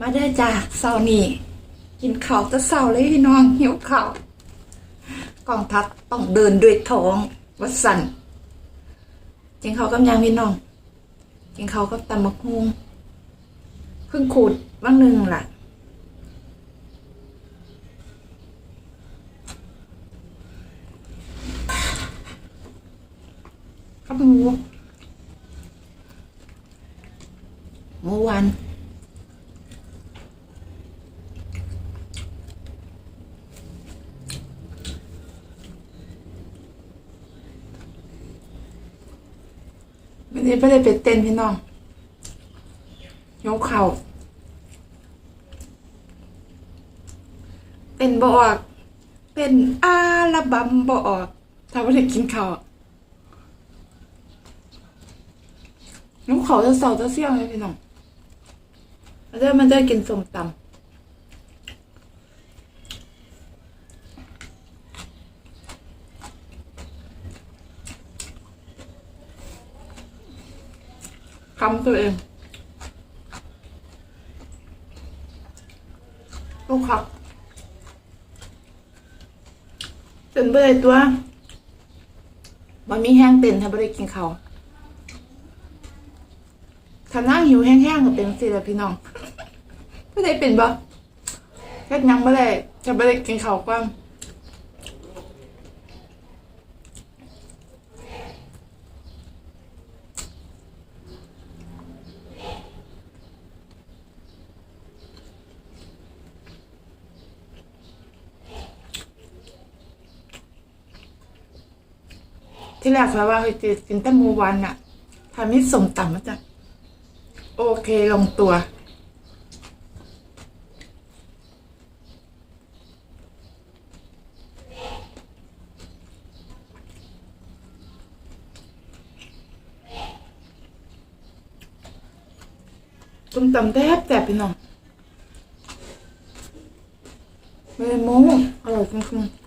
มาได้จ้าเสานี้กินข้าวจะเสาเลยพี่น้องหิวข้าวกองทัพต้องเดินด้วยท้องวัดสันกินข้ากับยังพี่น้องกินข้ากับตำมะฮุงเพิ่งขูดว่างหนึ่งล่ะกับหมูหมูหวาน ไม่ได้ไม่ได้ไปเต้นพี่น้องยกเข่าเต้นบออกเป็นอาลบัมบออกถ้าไม่ได้กินข้าวน้องเขาจะเสาจะเสี่ยงเลยพี่น้องแล้วเดี๋ยวมันจะกินส้มตำ คำตัวเอง ลูกครับเป็นเบื่อตัวมันมีแห้งเต็นถ้าไม่ได้กินเขาถ้านั่งหิวแห้งๆก็เป็นสิละพี่น้องไม่ได้เป็นบ่แค่ยังไม่ได้จะไม่ได้กินเขาวกล้า ที่แรกเขาว่าเฮ้ยจะกินแต่หมูหวันอะทำให้สมต่ำมาจ้ะโอเคลงตัวต้มตำแทบแต่บพี่น้องไม่โม้อร่อยจริงๆ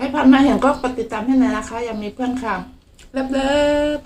ใครผ่านมาเห็นก็กดติดตามให้หน่อยนะคะ ยังมีเพื่อนค่ะเลิฟ